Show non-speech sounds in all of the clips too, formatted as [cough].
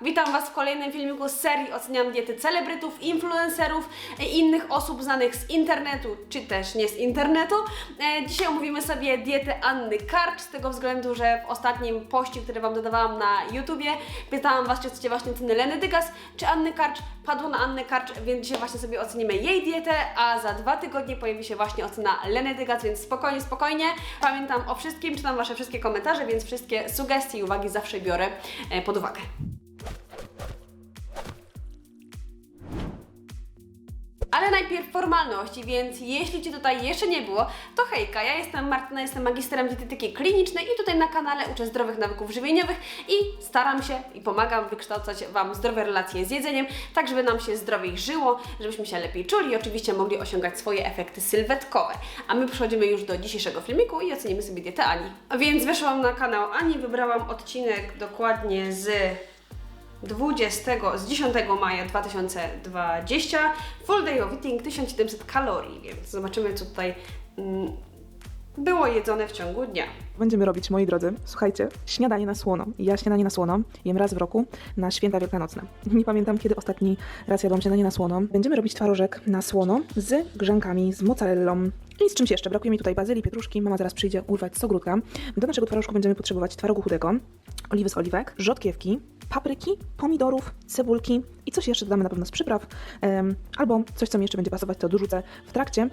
Witam Was w kolejnym filmiku z serii Oceniam diety celebrytów, influencerów i innych osób znanych z internetu, czy też nie z internetu. E, Dzisiaj omówimy sobie dietę Anny Karcz, z tego względu, że w ostatnim poście, który Wam dodawałam na YouTubie, pytałam Was, czy chcecie właśnie oceny Leny Dygas, czy Anny Karcz. Padło na Annę Karcz, więc dzisiaj właśnie sobie ocenimy jej dietę, a za dwa tygodnie pojawi się właśnie ocena Leny Dygas, więc spokojnie, spokojnie. Pamiętam o wszystkim, czytam Wasze wszystkie komentarze, więc wszystkie sugestie i uwagi zawsze biorę e, pod uwagę. Ale najpierw formalności, więc jeśli Ci tutaj jeszcze nie było, to hejka, ja jestem Martyna, jestem magisterem dietetyki klinicznej i tutaj na kanale uczę zdrowych nawyków żywieniowych i staram się i pomagam wykształcać Wam zdrowe relacje z jedzeniem, tak żeby nam się zdrowiej żyło, żebyśmy się lepiej czuli i oczywiście mogli osiągać swoje efekty sylwetkowe. A my przechodzimy już do dzisiejszego filmiku i ocenimy sobie dietę Ani. Więc weszłam na kanał Ani, wybrałam odcinek dokładnie z 20, z 10 maja 2020 Full Day of Eating 1700 kalorii, więc zobaczymy co tutaj mm, było jedzone w ciągu dnia. Będziemy robić, moi drodzy, słuchajcie, śniadanie na słono. Ja śniadanie na słono jem raz w roku na święta wielkanocne. [laughs] Nie pamiętam, kiedy ostatni raz jadłam śniadanie na słono. Będziemy robić twarożek na słono z grzenkami, z mozzarellą i z czymś jeszcze. Brakuje mi tutaj bazylii, pietruszki. Mama zaraz przyjdzie urwać z ogródka. Do naszego twarożku będziemy potrzebować twarogu chudego, oliwy z oliwek, rzodkiewki, papryki, pomidorów, cebulki i coś jeszcze dodamy na pewno z przypraw, albo coś, co mi jeszcze będzie pasować, to dorzucę w trakcie.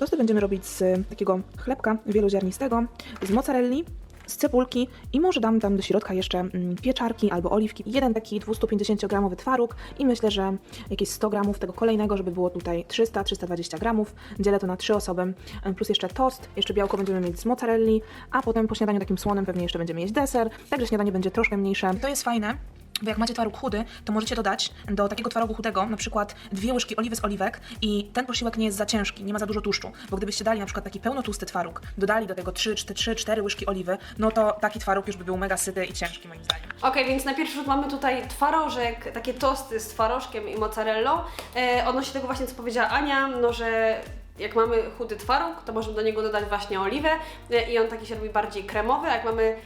Tosty będziemy robić z takiego chlebka wieloziarnistego, z mozzarelli, z cebulki i może dam tam do środka jeszcze mm, pieczarki albo oliwki. Jeden taki 250-gramowy twaróg i myślę, że jakieś 100 gramów tego kolejnego, żeby było tutaj 300-320 gramów. Dzielę to na trzy osoby, em, plus jeszcze tost, jeszcze białko będziemy mieć z mozzarelli, a potem po śniadaniu takim słonym pewnie jeszcze będziemy jeść deser, także śniadanie będzie troszkę mniejsze. To jest fajne, bo jak macie twaróg chudy, to możecie dodać do takiego twarogu chudego na przykład dwie łyżki oliwy z oliwek i ten posiłek nie jest za ciężki, nie ma za dużo tłuszczu, bo gdybyście dali na przykład taki pełnotłusty twaróg, dodali do tego 3, 4, 4 łyżki oliwy, no to taki twaróg już by był mega syty i ciężki moim zdaniem. Ok, więc na pierwszy rzut mamy tutaj twarożek, takie tosty z twarożkiem i mozzarellą. E, odnośnie tego właśnie, co powiedziała Ania, no że jak mamy chudy twaróg, to możemy do niego dodać właśnie oliwę e, i on taki się robi bardziej kremowy, a jak mamy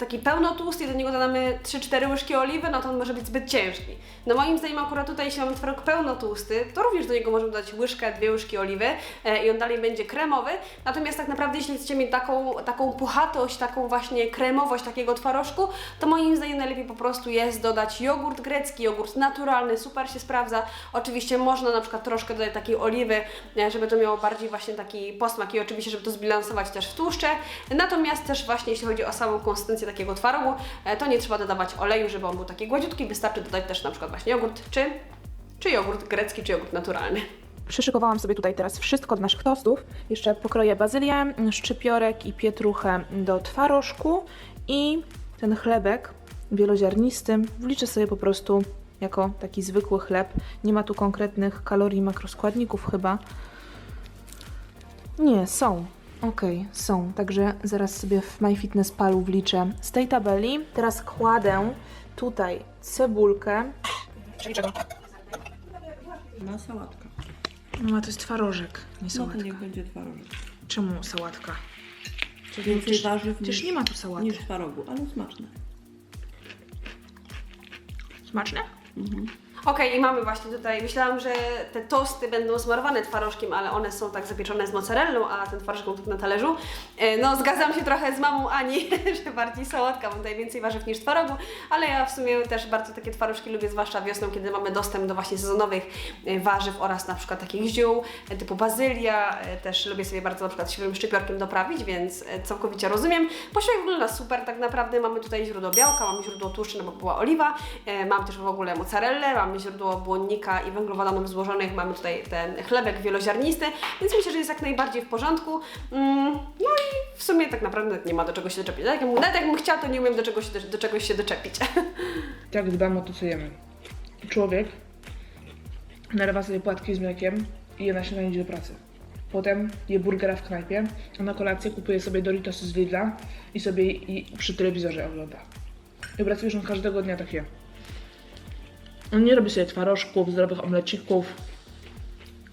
taki pełnotłusty do niego dodamy 3-4 łyżki oliwy, no to on może być zbyt ciężki. No moim zdaniem akurat tutaj, jeśli mamy twaróg pełnotłusty, to również do niego możemy dodać łyżkę, dwie łyżki oliwy e, i on dalej będzie kremowy. Natomiast tak naprawdę, jeśli chcecie mieć taką, taką puchatość, taką właśnie kremowość takiego twarożku, to moim zdaniem najlepiej po prostu jest dodać jogurt grecki, jogurt naturalny, super się sprawdza. Oczywiście można na przykład troszkę dodać takiej oliwy, e, żeby to miało bardziej właśnie taki posmak i oczywiście, żeby to zbilansować też w tłuszcze. Natomiast też właśnie jeśli chodzi o samą konsystencję takiego twarogu, e, to nie trzeba dodawać oleju, żeby on był taki gładziutki, wystarczy dodać też na przykład właśnie jogurt, czy, czy jogurt grecki, czy jogurt naturalny. Przyszykowałam sobie tutaj teraz wszystko do naszych tostów. Jeszcze pokroję bazylię, szczypiorek i pietruchę do twarożku i ten chlebek wieloziarnisty wliczę sobie po prostu jako taki zwykły chleb. Nie ma tu konkretnych kalorii, makroskładników chyba. Nie, są. Okej, są. Także zaraz sobie w MyFitnessPalu wliczę z tej tabeli. Teraz kładę tutaj cebulkę. Czyli czego? Na sałatkę. No, a to jest twarożek, nie No to sałatka. niech będzie twarożek. Czemu sałatka? Czy więcej warzyw Przecież niż, nie ma tu sałaty. niż twarogu, ale smaczne. Smaczne? Okej, i mamy właśnie tutaj, myślałam, że te tosty będą smarowane twarożkiem, ale one są tak zapieczone z mozzarellą, a ten twarożek był tu na talerzu. E, No, zgadzam się trochę z mamą Ani, [laughs] że bardziej sałatka, bo tutaj więcej warzyw niż twarogu, ale ja w sumie też bardzo takie twarożki lubię, zwłaszcza wiosną, kiedy mamy dostęp do właśnie sezonowych e, warzyw oraz na przykład takich ziół, e, typu bazylia, też lubię sobie bardzo na przykład siwym szczypiorkiem doprawić, więc całkowicie rozumiem. Posiłek wygląda super, tak naprawdę mamy tutaj źródło białka, mamy źródło tłuszczy, no bo była oliwa, mamy też w ogóle mozzarellę, mamy źródło błonnika i węglowodanów złożonych, mamy tutaj ten chlebek wieloziarnisty, więc myślę, że jest jak najbardziej w porządku. Mm, no i w sumie tak naprawdę nie ma do czego się doczepić. Jakbym, nawet jakbym chciała, to nie umiem do czegoś, do, do czegoś się doczepić. [laughs] Tak dbam o to, co jemy. Człowiek nalewa sobie płatki z mlekiem i je na śniadanie do pracy. Potem je burgera w knajpie, a na kolację kupuje sobie Doritosy z Lidla i sobie i przy telewizorze ogląda. I pracuje, że on każdego dnia tak je. On nie robi sobie twarożków, zdrowych omlecików.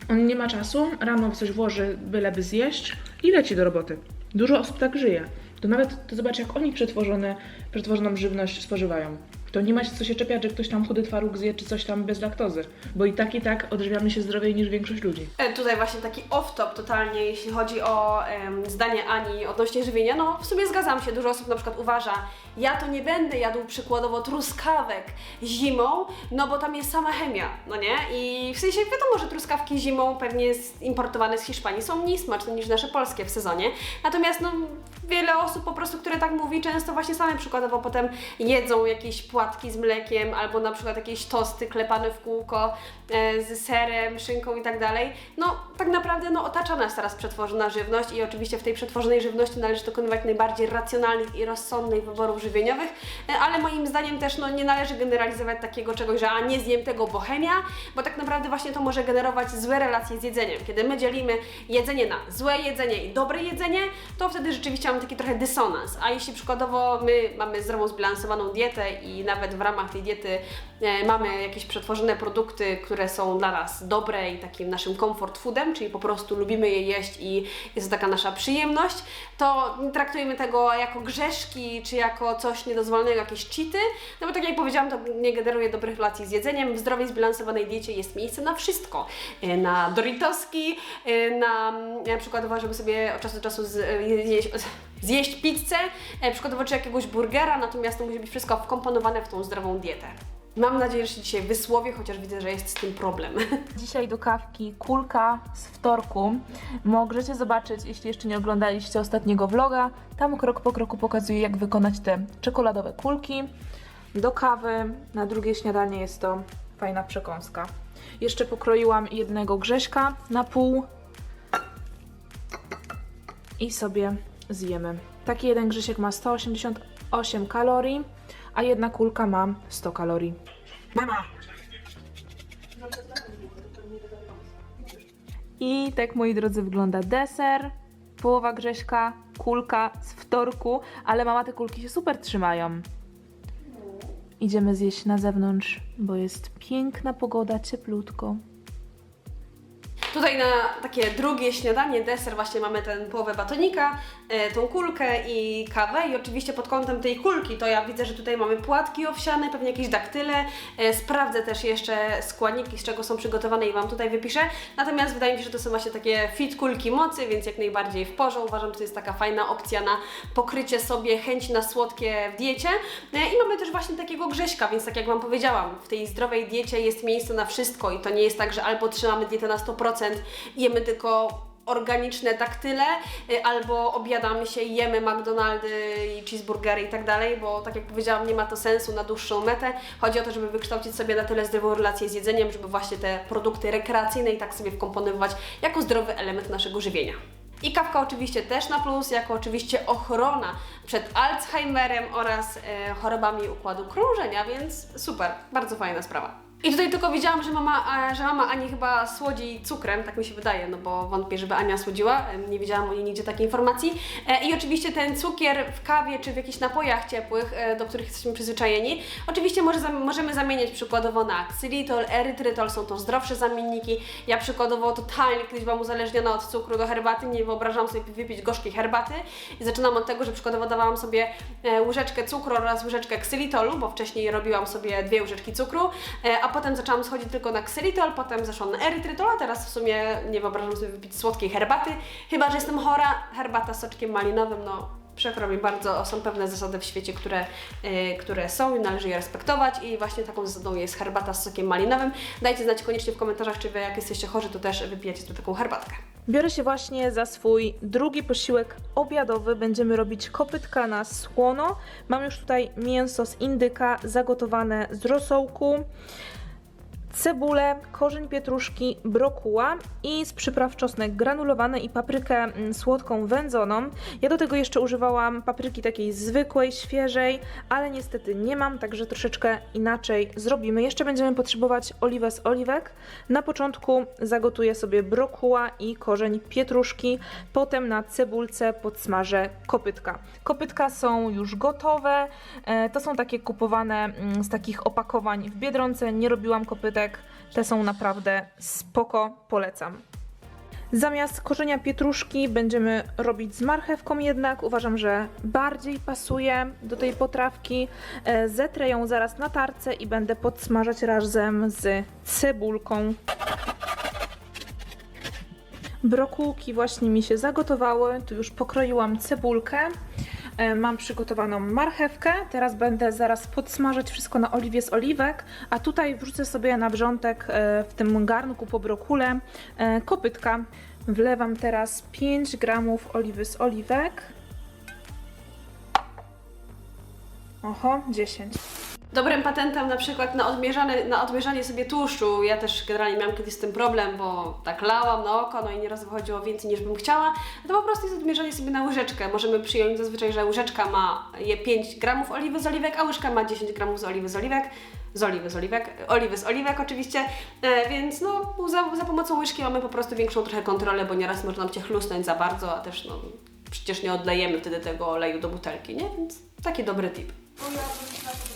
On nie ma czasu, rano coś włoży, byleby zjeść i leci do roboty. Dużo osób tak żyje. To nawet, to zobacz jak oni przetworzone, przetworzoną żywność spożywają. To nie ma się co się czepiać, że ktoś tam chudy twaróg zje czy coś tam bez laktozy. Bo i tak i tak odżywiamy się zdrowiej niż większość ludzi. E, Tutaj właśnie taki off-top totalnie, jeśli chodzi o em, zdanie Ani odnośnie żywienia. No w sumie zgadzam się, dużo osób na przykład uważa, ja to nie będę jadł przykładowo truskawek zimą, no bo tam jest sama chemia, no nie? I w sensie wiadomo, że truskawki zimą pewnie importowane z Hiszpanii są mniej smaczne niż nasze polskie w sezonie. Natomiast no wiele osób po prostu, które tak mówi, często właśnie same przykładowo potem jedzą jakieś płatki z mlekiem albo na przykład jakieś tosty klepane w kółko e, z serem, szynką i tak dalej. No tak naprawdę no, otacza nas teraz przetworzona żywność i oczywiście w tej przetworzonej żywności należy dokonywać najbardziej racjonalnych i rozsądnych wyborów żywieniowych, e, ale moim zdaniem też no, nie należy generalizować takiego czegoś, że a nie zjem tego, bo chemia, bo tak naprawdę właśnie to może generować złe relacje z jedzeniem. Kiedy my dzielimy jedzenie na złe jedzenie i dobre jedzenie, to wtedy rzeczywiście mamy taki trochę dysonans. A jeśli przykładowo my mamy zdrową, zbilansowaną dietę i nawet w ramach tej diety e, mamy jakieś przetworzone produkty, które są dla nas dobre i takim naszym comfort foodem, czyli po prostu lubimy je jeść i jest to taka nasza przyjemność, to nie traktujemy tego jako grzeszki czy jako coś niedozwolonego, jakieś cheaty, no bo tak jak powiedziałam, to nie generuje dobrych relacji z jedzeniem. W zdrowej, zbilansowanej diecie jest miejsce na wszystko. E, Na Doritoski, e, na, na przykładowo, żeby sobie od czasu do czasu z, jeść, zjeść pizzę, e, przykładowo czy jakiegoś burgera, natomiast to musi być wszystko wkomponowane w tą zdrową dietę. Mam nadzieję, że się dzisiaj wysłowię, chociaż widzę, że jest z tym problem. [laughs] Dzisiaj do kawki kulka z wtorku. Możecie zobaczyć, jeśli jeszcze nie oglądaliście ostatniego vloga. Tam krok po kroku pokazuję, jak wykonać te czekoladowe kulki. Do kawy na drugie śniadanie jest to fajna przekąska. Jeszcze pokroiłam jednego grześka na pół i sobie zjemy. Taki jeden grzesiek ma 188 kalorii, a jedna kulka ma 100 kalorii. Mama! I tak, moi drodzy, wygląda deser. Połowa grześka, kulka z wtorku, ale mama te kulki się super trzymają. Idziemy zjeść na zewnątrz, bo jest piękna pogoda, cieplutko. Tutaj na takie drugie śniadanie, deser właśnie mamy ten połowę batonika, e, tą kulkę i kawę. I oczywiście pod kątem tej kulki to ja widzę, że tutaj mamy płatki owsiane, pewnie jakieś daktyle, e, sprawdzę też jeszcze składniki, z czego są przygotowane i Wam tutaj wypiszę, natomiast wydaje mi się, że to są właśnie takie fit kulki mocy, więc jak najbardziej w porze, uważam, że to jest taka fajna opcja na pokrycie sobie chęci na słodkie w diecie. E, i mamy też właśnie takiego grześka, więc tak jak Wam powiedziałam, w tej zdrowej diecie jest miejsce na wszystko. I to nie jest tak, że albo trzymamy dietę na 100% i jemy tylko organiczne daktyle, y, albo obiadamy się i jemy McDonaldy i cheeseburgery i tak dalej, bo tak jak powiedziałam, nie ma to sensu na dłuższą metę. Chodzi o to, żeby wykształcić sobie na tyle zdrową relację z jedzeniem, żeby właśnie te produkty rekreacyjne i tak sobie wkomponowywać jako zdrowy element naszego żywienia. I kawka oczywiście też na plus, jako oczywiście ochrona przed Alzheimerem oraz e, chorobami układu krążenia, więc super, bardzo fajna sprawa. I tutaj tylko widziałam, że mama, e, że mama Ani chyba słodzi cukrem, tak mi się wydaje, no bo wątpię, żeby Ania słodziła, nie widziałam o niej nigdzie takiej informacji. E, I oczywiście ten cukier w kawie czy w jakichś napojach ciepłych, e, do których jesteśmy przyzwyczajeni, oczywiście może, możemy zamieniać przykładowo na xylitol, erytrytol, są to zdrowsze zamienniki. Ja przykładowo totalnie kiedyś byłam uzależniona od cukru do herbaty, nie wyobrażam sobie wypić gorzkiej herbaty i zaczynam od tego, że przykładowo dawałam sobie łyżeczkę cukru oraz łyżeczkę ksylitolu, bo wcześniej robiłam sobie dwie łyżeczki cukru, a potem zaczęłam schodzić tylko na ksylitol, potem zeszłam na erytrytol, a teraz w sumie nie wyobrażam sobie wypić słodkiej herbaty, chyba że jestem chora, herbata z soczkiem malinowym, no przykro mi bardzo, są pewne zasady w świecie, które, e, które są i należy je respektować i właśnie taką zasadą jest herbata z sokiem malinowym. Dajcie znać koniecznie w komentarzach, czy Wy jak jesteście chorzy, to też wypijacie tu taką herbatkę. Biorę się właśnie za swój drugi posiłek obiadowy. Będziemy robić kopytka na słono. Mam już tutaj mięso z indyka zagotowane z rosołku, cebulę, korzeń pietruszki, brokuła i z przypraw czosnek granulowany i paprykę mm, słodką wędzoną. Ja do tego jeszcze używałam papryki takiej zwykłej, świeżej, ale niestety nie mam, także troszeczkę inaczej zrobimy. Jeszcze będziemy potrzebować oliwę z oliwek. Na początku zagotuję sobie brokuła i korzeń pietruszki, potem na cebulce podsmażę kopytka. Kopytka są już gotowe, e, to są takie kupowane mm, z takich opakowań w Biedronce, nie robiłam kopytek, te są naprawdę spoko, polecam. Zamiast korzenia pietruszki będziemy robić z marchewką jednak. Uważam, że bardziej pasuje do tej potrawki. E, Zetrę ją zaraz na tarce i będę podsmażać razem z cebulką. Brokułki właśnie mi się zagotowały. Tu już pokroiłam cebulkę. E, Mam przygotowaną marchewkę. Teraz będę zaraz podsmażać wszystko na oliwie z oliwek, a tutaj wrzucę sobie na wrzątek e, w tym garnku po brokule e, kopytka. Wlewam teraz 5 gramów oliwy z oliwek. Oho, 10. Dobrym patentem na przykład na odmierzanie, na odmierzanie sobie tłuszczu, ja też generalnie miałam kiedyś z tym problem, bo tak lałam na oko, no i nieraz wychodziło więcej niż bym chciała, to po prostu jest odmierzanie sobie na łyżeczkę. Możemy przyjąć zazwyczaj, że łyżeczka ma je 5 gramów oliwy z oliwek, a łyżka ma 10 gramów z oliwy z oliwek. Z oliwy z oliwek, oliwy z oliwek oczywiście, e, więc no za, za pomocą łyżki mamy po prostu większą trochę kontrolę, bo nieraz można Cię chlusnąć za bardzo, a też no przecież nie odlejemy wtedy tego oleju do butelki, nie? Więc taki dobry tip.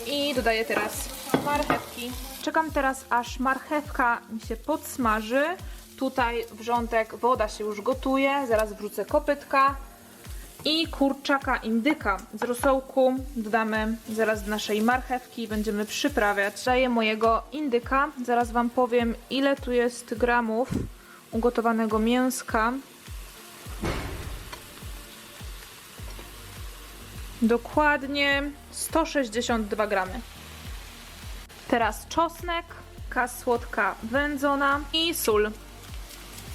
I dodaję teraz marchewki. Czekam teraz, aż marchewka mi się podsmaży. Tutaj wrzątek, woda się już gotuje. Zaraz wrzucę kopytka. I kurczaka indyka z rosołku dodamy zaraz do naszej marchewki i będziemy przyprawiać. Daję mojego indyka. Zaraz Wam powiem, ile tu jest gramów ugotowanego mięska. Dokładnie 162 gramy. Teraz czosnek, kas słodka wędzona i sól.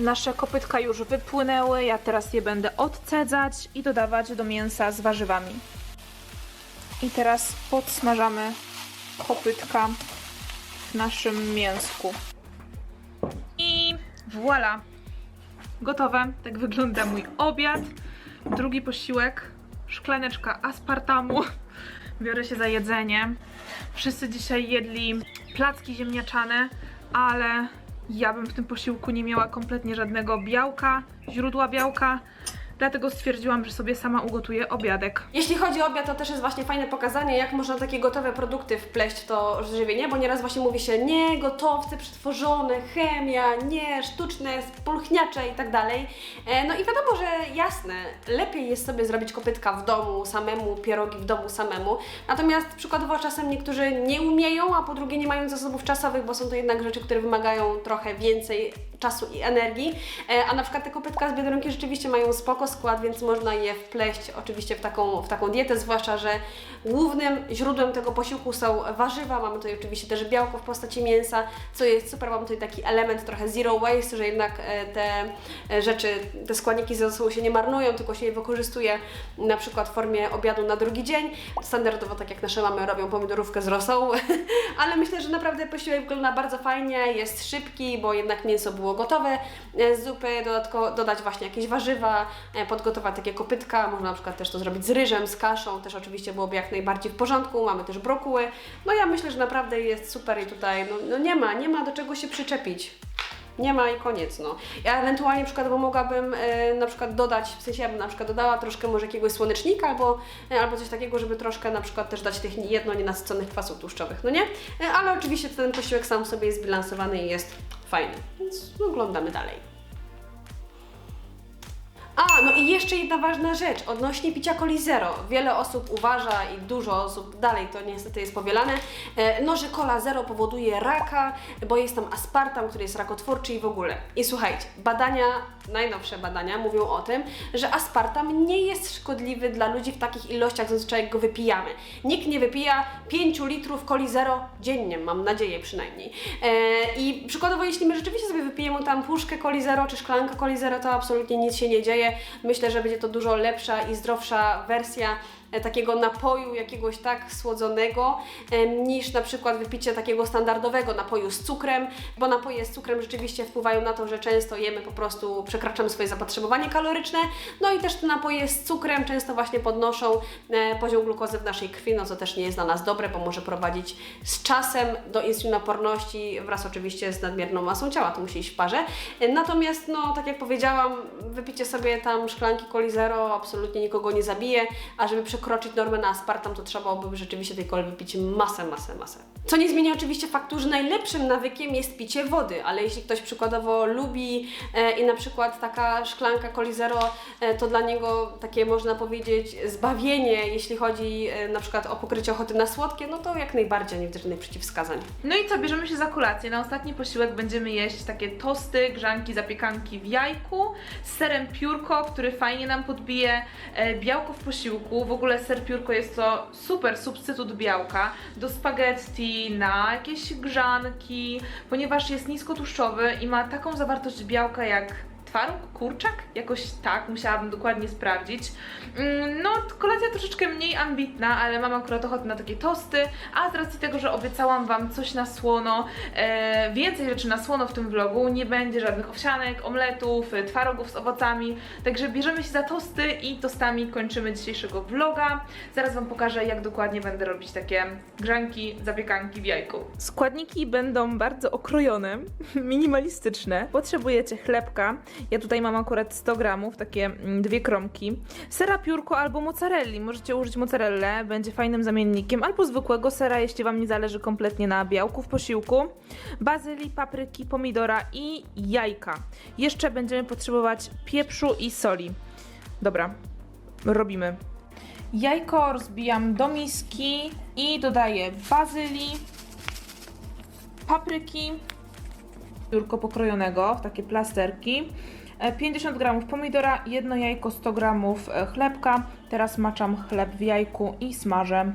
Nasze kopytka już wypłynęły, ja teraz je będę odcedzać i dodawać do mięsa z warzywami. I teraz podsmażamy kopytka w naszym mięsku. I voilà! Gotowe. Tak wygląda mój obiad. Drugi posiłek. Szklaneczka aspartamu. [laughs] Biorę się za jedzenie. Wszyscy dzisiaj jedli placki ziemniaczane, ale ja bym w tym posiłku nie miała kompletnie żadnego białka, źródła białka. Dlatego stwierdziłam, że sobie sama ugotuję obiadek. Jeśli chodzi o obiad, to też jest właśnie fajne pokazanie, jak można takie gotowe produkty wpleść w to żywienie, bo nieraz właśnie mówi się nie, gotowce przetworzone, chemia, nie, sztuczne, spulchniacze i tak dalej. E, No i wiadomo, że jasne, lepiej jest sobie zrobić kopytka w domu samemu, pierogi w domu samemu, natomiast przykładowo czasem niektórzy nie umieją, a po drugie nie mają zasobów czasowych, bo są to jednak rzeczy, które wymagają trochę więcej czasu i energii, E, a na przykład te kopytka z Biedronki rzeczywiście mają spoko skład, więc można je wpleść oczywiście w taką, w taką dietę, zwłaszcza, że głównym źródłem tego posiłku są warzywa, mamy tutaj oczywiście też białko w postaci mięsa, co jest super, mamy tutaj taki element trochę zero waste, że jednak e, te e, rzeczy, te składniki ze sobą się nie marnują, tylko się je wykorzystuje na przykład w formie obiadu na drugi dzień, standardowo tak jak nasze mamy robią pomidorówkę z rosołu, [laughs] ale myślę, że naprawdę posiłek wygląda bardzo fajnie, jest szybki, bo jednak mięso było gotowe e, zupy, dodatkowo dodać właśnie jakieś warzywa, e, podgotować takie kopytka, można na przykład też to zrobić z ryżem, z kaszą, też oczywiście byłoby jak najbardziej w porządku, mamy też brokuły, no ja myślę, że naprawdę jest super i tutaj no, no nie ma, nie ma do czego się przyczepić. Nie ma i koniec, no. Ja ewentualnie przykładowo mogłabym e, na przykład dodać, w sensie ja bym na przykład dodała troszkę może jakiegoś słonecznika albo, e, albo coś takiego, żeby troszkę na przykład też dać tych jedno nienasyconych kwasów tłuszczowych, no nie? E, ale oczywiście ten posiłek sam sobie jest bilansowany i jest fajny, więc oglądamy dalej. A, no i jeszcze jedna ważna rzecz odnośnie picia coli zero. Wiele osób uważa i dużo osób dalej to niestety jest powielane, e, no że cola zero powoduje raka, bo jest tam aspartam, który jest rakotwórczy i w ogóle. I słuchajcie, badania, najnowsze badania mówią o tym, że aspartam nie jest szkodliwy dla ludzi w takich ilościach, zazwyczaj jak go wypijamy. Nikt nie wypija 5 litrów coli zero dziennie, mam nadzieję przynajmniej. E, I przykładowo, jeśli my rzeczywiście sobie wypijemy tam puszkę coli zero czy szklankę coli zero, to absolutnie nic się nie dzieje. Myślę, że będzie to dużo lepsza i zdrowsza wersja takiego napoju jakiegoś tak słodzonego e, niż na przykład wypicie takiego standardowego napoju z cukrem, bo napoje z cukrem rzeczywiście wpływają na to, że często jemy po prostu, przekraczamy swoje zapotrzebowanie kaloryczne, no i też te napoje z cukrem często właśnie podnoszą e, poziom glukozy w naszej krwi, no co też nie jest dla nas dobre, bo może prowadzić z czasem do insulinoporności wraz oczywiście z nadmierną masą ciała, to musi iść w parze. E, Natomiast, no tak jak powiedziałam, wypicie sobie tam szklanki coli zero absolutnie nikogo nie zabije, a żeby przekroczyć normę na aspartam, to trzeba byłoby rzeczywiście tej coli wypić masę, masę, masę. Co nie zmienia oczywiście faktu, że najlepszym nawykiem jest picie wody, ale jeśli ktoś przykładowo lubi e, i na przykład taka szklanka coli zero, e, to dla niego takie można powiedzieć zbawienie, jeśli chodzi e, na przykład o pokrycie ochoty na słodkie, no to jak najbardziej nie widzę żadnych przeciwwskazań. No i co, bierzemy się za kolację. Na ostatni posiłek będziemy jeść takie tosty, grzanki, zapiekanki w jajku z serem piórko, który fajnie nam podbije e, białko w posiłku. W ogóle ser piórko jest to super substytut białka. Do spaghetti, na jakieś grzanki, ponieważ jest niskotłuszczowy i ma taką zawartość białka jak twaróg, kurczak? Jakoś tak, musiałabym dokładnie sprawdzić. Mm, No, kolacja troszeczkę mniej ambitna, ale mam akurat ochotę na takie tosty, a z racji tego, że obiecałam Wam coś na słono, e, więcej rzeczy na słono w tym vlogu, nie będzie żadnych owsianek, omletów, e, twarogów z owocami, także bierzemy się za tosty i tostami kończymy dzisiejszego vloga. Zaraz Wam pokażę, jak dokładnie będę robić takie grzanki, zapiekanki w jajku. Składniki będą bardzo okrojone, [laughs] minimalistyczne. Potrzebujecie chlebka. Ja tutaj mam akurat 100 gramów, takie mm, dwie kromki. Sera piórko albo mozzarelli. Możecie użyć mozzarellę, będzie fajnym zamiennikiem. Albo zwykłego sera, jeśli Wam nie zależy kompletnie na białku w posiłku. Bazylii, papryki, pomidora i jajka. Jeszcze będziemy potrzebować pieprzu i soli. Dobra, robimy. Jajko rozbijam do miski i dodaję bazylii, papryki, Piórko pokrojonego w takie plasterki. E, 50 gramów pomidora, jedno jajko, 100 gramów e, chlebka. Teraz maczam chleb w jajku i smażę.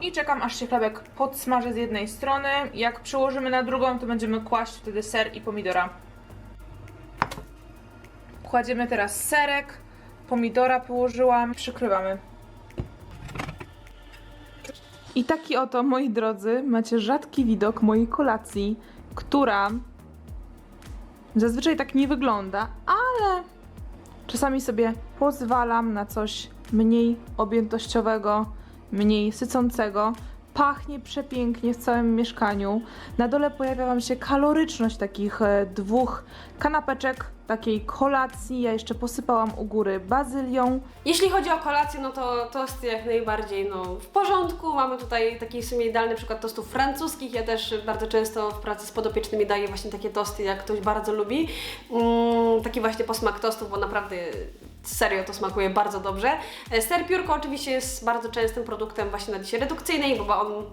I czekam aż się chlebek podsmaży z jednej strony. Jak przyłożymy na drugą, to będziemy kłaść wtedy ser i pomidora. Kładziemy teraz serek, pomidora położyłam, przykrywamy. I taki oto, moi drodzy, macie rzadki widok mojej kolacji, która zazwyczaj tak nie wygląda, ale czasami sobie pozwalam na coś mniej objętościowego, mniej sycącego. Pachnie przepięknie w całym mieszkaniu. Na dole pojawia Wam się kaloryczność takich e, dwóch kanapeczek, takiej kolacji. Ja jeszcze posypałam u góry bazylią. Jeśli chodzi o kolację, no to tosty jak najbardziej no, w porządku. Mamy tutaj taki w sumie idealny przykład tostów francuskich. Ja też bardzo często w pracy z podopiecznymi daję właśnie takie tosty, jak ktoś bardzo lubi. Mm, taki właśnie posmak tostów, bo naprawdę serio to smakuje bardzo dobrze. E, Ser piórko oczywiście jest bardzo częstym produktem właśnie na diecie redukcyjnej, bo on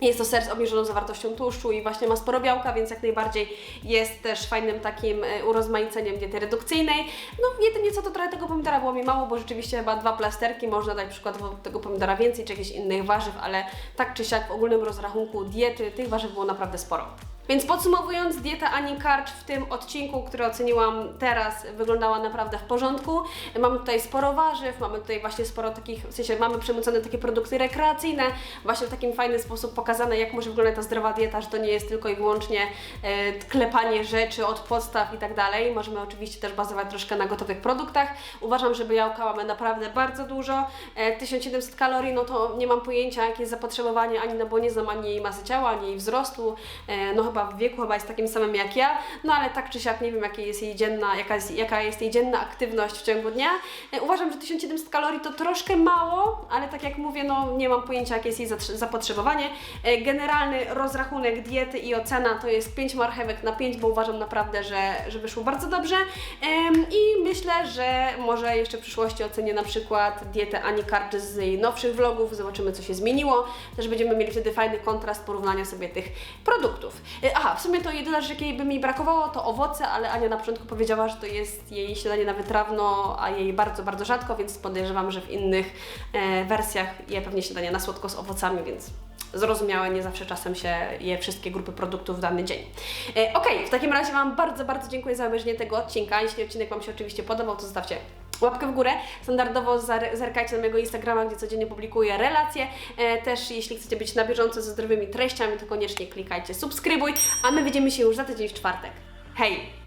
jest to ser z obniżoną zawartością tłuszczu i właśnie ma sporo białka, więc jak najbardziej jest też fajnym takim e, urozmaiceniem diety redukcyjnej. No jedynie co to trochę tego pomidora było mi mało, bo rzeczywiście chyba dwa plasterki, można dać przykładowo tego pomidora więcej, czy jakichś innych warzyw, ale tak czy siak w ogólnym rozrachunku diety tych warzyw było naprawdę sporo. Więc podsumowując, dieta Ani Karcz w tym odcinku, który oceniłam teraz, wyglądała naprawdę w porządku. Mamy tutaj sporo warzyw, mamy tutaj właśnie sporo takich, w sensie mamy przemycone takie produkty rekreacyjne, właśnie w takim fajny sposób pokazane, jak może wyglądać ta zdrowa dieta, że to nie jest tylko i wyłącznie e, klepanie rzeczy od podstaw i tak dalej. Możemy oczywiście też bazować troszkę na gotowych produktach. Uważam, że białka mamy naprawdę bardzo dużo. E, 1700 kalorii, no to nie mam pojęcia, jakie jest zapotrzebowanie ani na, bo nie znam ani jej masy ciała, ani jej wzrostu. E, no w wieku chyba jest takim samym jak ja, no ale tak czy siak nie wiem, jakie jest jej dzienna, jaka, jest, jaka jest jej dzienna aktywność w ciągu dnia. E, uważam, że 1700 kalorii to troszkę mało, ale tak jak mówię, no nie mam pojęcia, jakie jest jej zapotrzebowanie. E, generalny rozrachunek diety i ocena to jest 5 marchewek na 5, bo uważam naprawdę, że, że wyszło bardzo dobrze. I myślę, że może jeszcze w przyszłości ocenię na przykład dietę Ani Karczy z jej nowszych vlogów, zobaczymy co się zmieniło. Też będziemy mieli wtedy fajny kontrast porównania sobie tych produktów. E, Aha, w sumie to jedyna rzecz, jakiej by mi brakowało, to owoce, ale Ania na początku powiedziała, że to jest jej śniadanie na wytrawno, a jej bardzo, bardzo rzadko, więc podejrzewam, że w innych e, wersjach je pewnie śniadanie na słodko z owocami, więc zrozumiałe, nie zawsze czasem się je wszystkie grupy produktów w dany dzień. E, Okej, w takim razie Wam bardzo, bardzo dziękuję za obejrzenie tego odcinka. Jeśli odcinek Wam się oczywiście podobał, to zostawcie łapkę w górę. Standardowo zer- zerkajcie na mojego Instagrama, gdzie codziennie publikuję relacje. E, też jeśli chcecie być na bieżąco ze zdrowymi treściami, to koniecznie klikajcie subskrybuj, a my widzimy się już za tydzień w czwartek. Hej!